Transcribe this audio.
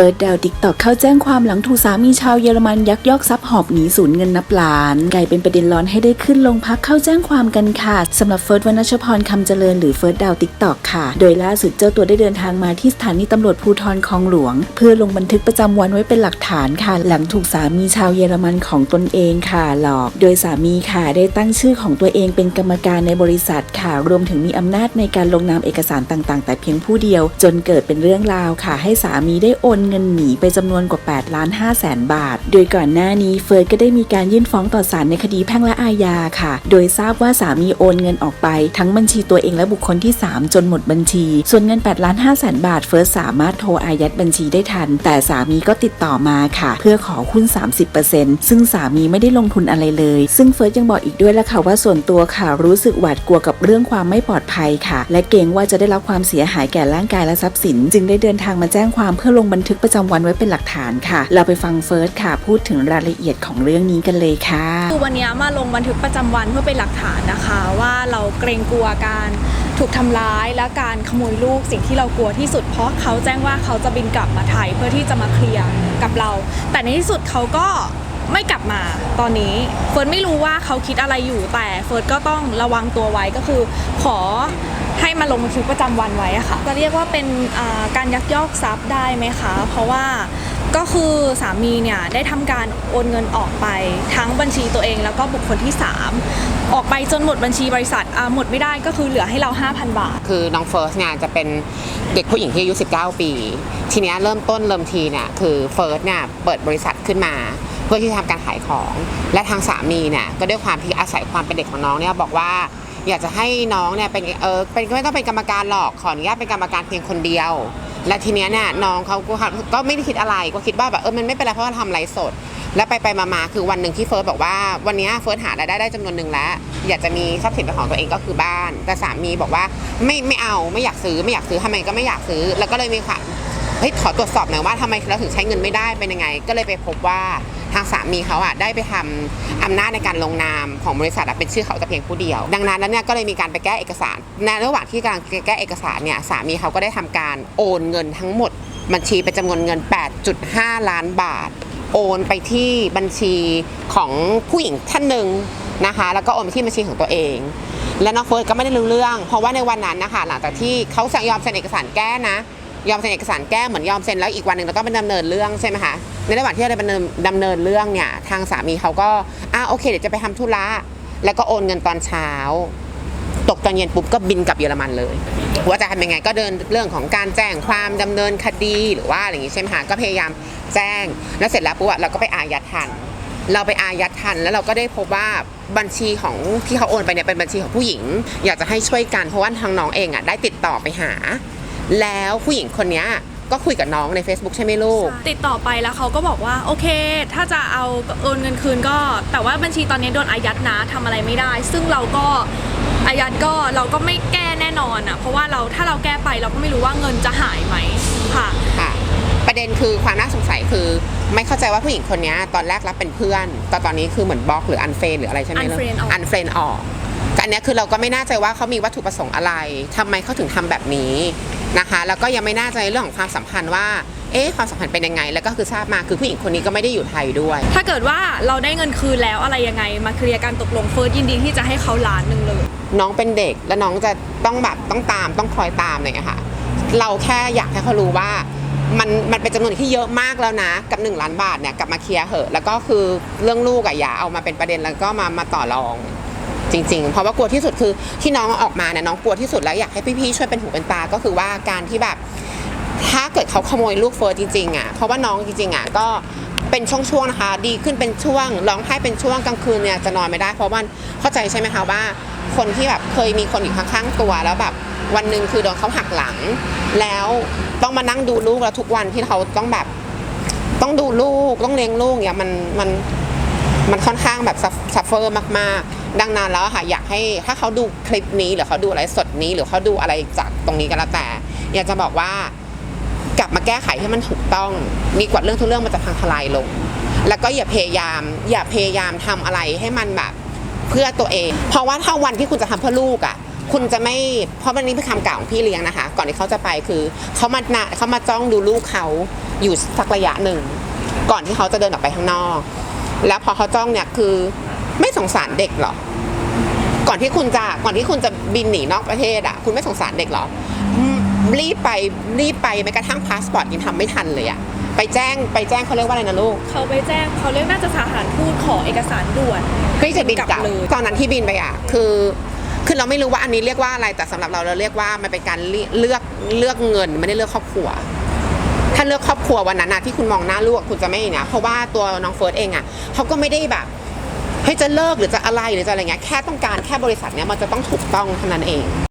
ฟิร์สดาวติ๊กตอกเข้าแจ้งความหลังถูกสามีชาวเยอรมันยักยอกทรัพย์หอบหนีสูญเงินนับล้านกลายเป็นประเด็นร้อนให้ได้ขึ้นลงพักเข้าแจ้งความกันค่ะสำหรับเฟิร์สวรรณชพรคำเจริญหรือเฟิร์สดาวติ๊กตอกค่ะ โดยล่าสุดเจ้าตัวได้เดินทางมาที่สถานีตำรวจภูธรคลองหลวง เพื่อลงบันทึกประจำวันไว้เป็นหลักฐานค่ะ หลังถูกสามีชาวเยอรมันของตนเองค่ะหลอก โดยสามีค่ะได้ตั้งชื่อของตัวเองเป็นกรรมการในบริษัทค่ะ รวมถึงมีอำนาจในการลงนามเอกสารต่าง ๆ แต่เพียงผู้เดียว จนเกิดเป็นเรื่องราวค่ะ ให้สามีได้โอนเงินหนีไปจำนวนกว่า8ล้าน5แสนบาท โดยก่อนหน้านี้เฟิร์สก็ได้มีการยื่นฟ้องต่อศาลในคดีแพ่งและอาญาค่ะ โดยทราบว่าสามีโอนเงินออกไป ทั้งบัญชีตัวเองและบุคคลที่ 3 จนหมดบัญชี ส่วนเงิน8ล้าน5แสนบาทเฟิร์สสามารถโทรอายัดบัญชีได้ทัน แต่สามีก็ติดต่อมาค่ะ เพื่อขอหุ้น 30%ซึ่งสามีไม่ได้ลงทุนอะไรเลย ซึ่งเฟิร์สยังบอกอีกด้วยละค่ะว่าส่วนตัวค่ะรู้สึกหวาดกลัวกับเรื่องความไม่ปลอดภัยค่ะ และเกรงว่าจะได้รับความเสียหายแก่ร่างกายและทรัพย์สิน จึงได้เดินทางมาแจ้งความเพื่อลงบันทึกประจำวันไว้เป็นหลักฐานค่ะ เราไปฟังเฟิร์สค่ะ พูดถึงรายละเอียดของเรื่องนี้กันเลยค่ะคือวันนี้มาลงบันทึกประจำวันเพื่อเป็นหลักฐานนะคะ ว่าเราเกรงกลัวการถูกทำร้ายและการขโมยลูกสิ่งที่เรากลัวที่สุด เพราะเขาแจ้งว่าเขาจะบินกลับมาไทยเพื่อที่จะมาเคลียร์กับเรา แต่ในที่สุดเขาก็ ไม่กลับมาตอนนี้เฟิร์นไม่รู้ว่าเขาคิดอะไรอยู่แต่เฟิร์นก็ต้องระวังตัวไว้ก็คือ ขอให้มาลงบันทึกประจำวันไว้อะค่ะจะเรียกว่าเป็นการยักยอกทรัพย์ได้ไหมคะ เพราะว่าก็คือสามีเนี่ยได้ทำการโอนเงินออกไปทั้งบัญชีตัวเองแล้วก็บุคคลที่ 3 ออกไปจนหมดบัญชีบริษัทหมดไม่ได้ก็คือเหลือให้เรา 5,000 บาท คือน้องเฟิร์สเนี่ยจะเป็นเด็กผู้หญิงที่อายุ 19 ปี ทีนี้เริ่มต้นเริ่มทีเนี่ยคือเฟิร์สเนี่ยเปิดบริษัทขึ้นมา เพื่อที่จะทำการขายของ และทางสามีเนี่ยก็ด้วยความที่อาศัยความเป็นเด็กของน้องเนี่ยบอกว่าอยากจะให้น้องเนี่ยเป็นเออเป็นไม่ต้องเป็นกรรมการหรอกขออนุญาตเป็นกรรมการเพียงคนเดียว และทีเนี้ยเนี่ยน้องเขาก็ก็ไม่ได้คิดอะไรก็คิดว่าแบบเออมันไม่เป็นไรเพราะว่าทำไลฟ์สด แล้วไปไปมามาคือวันหนึ่งที่เฟิร์สบอกว่าวันนี้เฟิร์สหารายได้ได้จำนวนหนึ่งแล้ว อยากจะมีทรัพย์สินเป็นของตัวเองก็คือบ้าน แต่สามีบอกว่าไม่ไม่เอาไม่อยากซื้อไม่อยากซื้อทำไมก็ไม่อยากซื้อ แล้วก็เลยมีความ เฮ้ยขอตรวจสอบหน่อยว่าทำไมเราถึงใช้เงินไม่ได้เป็นยังไง ก็เลยไปพบว่าทางสามีเขาอะได้ไปทำอำนาจในการลงนามของบริษัทเป็นชื่อเขาแต่เพียงผู้เดียว ดังนั้นแล้วเนี่ยก็เลยมีการไปแก้เอกสารในระหว่างที่กำลังแก้เอกสารเนี่ยสามีเขาก็ได้ทำการโอนเงินทั้งหมด บัญชีเป็นจำนวนเงิน 8.5 ล้านบาท โอนไปที่บัญชีของผู้หญิงท่านหนึ่งนะคะ แล้วก็โอนไปที่บัญชีของตัวเองและน้องเฟิร์สก็ไม่ได้รู้เรื่อง เพราะว่าในวันนั้นนะคะหลังจากที่เขาสั่งยอมเซ็นเอกสารแก้นะ ยอมเซ็นเอกสารแก้เหมือนยอมเซ็นแล้วอีกวันหนึ่งเราต้องไปดำเนินเรื่องใช่ไหมคะในระหว่างที่เราดำเนินดำเนินเรื่องเนี่ยทางสามีเขาก็อ่าโอเคเดี๋ยวจะไปทำธุระแล้วก็โอนเงินตอนเช้า ตกตอนเย็นปุ๊บก็บินกลับเยอรมันเลย ว่าจะทำยังไงก็เดินเรื่องของการแจ้งความดำเนินคดีหรือว่าอะไรอย่างงี้ใช่ไหมคะก็พยายามแจ้งแล้วเสร็จแล้วปุ๊บเราก็ไปอายัดทันเราไปอายัดทันแล้วเราก็ได้พบว่าบัญชีของที่เขาโอนไปเนี่ยเป็นบัญชีของผู้หญิง อยากจะให้ช่วยกันเพราะว่าทางน้องเองอะได้ติดต่อไปหา แล้วผู้หญิงคนเนี้ยก็คุยกับน้องใน Facebook ใช่ไหมลูก ติดต่อไปแล้วเขาก็บอกว่าโอเค ถ้าจะเอาโอนเงินคืนก็ แต่ว่าบัญชีตอนนี้โดนอายัดนะทำอะไรไม่ได้ ซึ่งเราก็อายัดก็เราก็ไม่แก้แน่นอนอะเพราะว่าเราถ้าเราแก้ไปเราก็ไม่รู้ว่าเงินจะหายไหมค่ะค่ะ ประเด็นคือความน่าสงสัยคือไม่เข้าใจว่าผู้หญิงคนเนี้ยตอนแรกรับเป็นเพื่อนแต่ตอนนี้คือเหมือนบล็อกหรืออันเฟนหรืออะไรใช่ไหม unfriend ออกอันเฟนออกแต่ อันเนี้ยคือเราก็ไม่แน่ใจว่าเขามีวัตถุประสงค์อะไรทำไมเขาถึงทำแบบนี้นะคะ แล้วก็ยังไม่แน่ใจเรื่องของความสัมพันธ์ว่า เอ๊ะความสัมพันธ์เป็นยังไง แล้วก็คือทราบมาคือผู้หญิงคนนี้ก็ไม่ได้อยู่ไทยด้วย ถ้าเกิดว่าเราได้เงินคืนแล้วอะไรยังไง มาเคลียร์กันตกลงเฟิร์สยินดีที่จะให้เขาล้านหนึ่งเลย น้องเป็นเด็กแล้วน้องจะต้องแบบต้องตามต้องคอยตามอะไรอย่างเงี้ยค่ะ เราแค่อยากให้เขารู้ว่ามันมันเป็นจำนวนที่เยอะมากแล้วนะกับ 1 ล้านบาทเนี่ยกลับมาเคลียร์เหอะ แล้วก็คือเรื่องลูกอะอย่าเอามาเป็นประเด็นแล้วก็มามาต่อรอง จริงๆ เพราะว่ากลัวที่สุดคือที่น้องออกมาเนี่ยน้องกลัวที่สุดแล้วอยากให้พี่ๆช่วยเป็นหูเป็นตาก็คือว่าการที่แบบ ถ้าเกิดเขาขโมยลูกเฟิร์สจริงๆอะเพราะว่าน้องจริงๆอะก็เป็นช่วงๆนะคะ ดีขึ้นเป็นช่วงร้องไห้เป็นช่วงกลางคืนเนี่ยจะนอนไม่ได้เพราะว่าเข้าใจใช่ไหมคะว่า คนที่แบบเคยมีคนอยู่ข้างๆตัวแล้วแบบวันหนึ่งคือโดนเขาหักหลัง แล้วต้องมานั่งดูลูกแล้วทุกวันที่เขาต้องแบบ ต้องดูลูกต้องเลี้ยงลูกเนี่ยมันมันมันค่อนข้างแบบซัฟเฟอร์มากๆ ดังนั้นแล้วค่ะอยากให้ถ้าเขาดูคลิปนี้หรือเขาดูอะไรสดนี้ หรือเขาดูอะไรจากตรงนี้ก็แล้วแต่ อยากจะบอกว่ากลับมาแก้ไขให้มันถูกต้องมีกว่าเรื่องทุกเรื่องมันจะพังทลายลง แล้วก็อย่าพยายาม อย่าพยายามทำอะไรให้มันแบบเพื่อตัวเอง เพราะว่าถ้าวันที่คุณจะทำเพื่อลูกอะ่ะคุณจะไม่ เพราะมันนี้เป็นคำกล่าวของพี่เลี้ยงนะคะ ก่อนที่เขาจะไปคือเขามานะเขามาจ้องดูลูกเขาอยู่สักระยะหนึ่ง ก่อนที่เขาจะเดินออกไปข้างนอก แล้วพอเขาจ้องเนี่ยคือ ไม่สงสารเด็กเหรอ ก่อนที่คุณจะก่อนที่คุณจะบินหนีนอกประเทศอะ คุณไม่สงสารเด็กเหรออืมรีบไปรีบไปแม้กระทั่งพาสปอร์ตยังทำไม่ทันเลยอะไปแจ้งไปแจ้งเขาเรียกว่าอะไรนะลูกเขาไปแจ้งเขาเรียกน่าจะสถานทูตขอเอกสารด่วนเพื่อที่จะบินกลับเลยตอนนั้นที่บินไปอะ คือคือเราไม่รู้ว่าอันนี้เรียกว่าอะไรแต่สำหรับเราเราเรียกว่ามันเป็นการเลือกเลือกเลือกเงินไม่ได้เลือกครอบครัว ถ้าเลือกครอบครัววันนั้นนะที่คุณมองหน้าลูกคุณจะไม่เนี่ยเพราะว่าตัวน้องเฟิร์สเองอะเขาก็ไม่ได้แบบ เฮ้ยจะเลิกหรือจะอะไรหรือจะอะไรเงี้ยแค่ต้องการแค่บริษัทเนี้ยมันจะต้องถูกต้องเท่านั้นเอง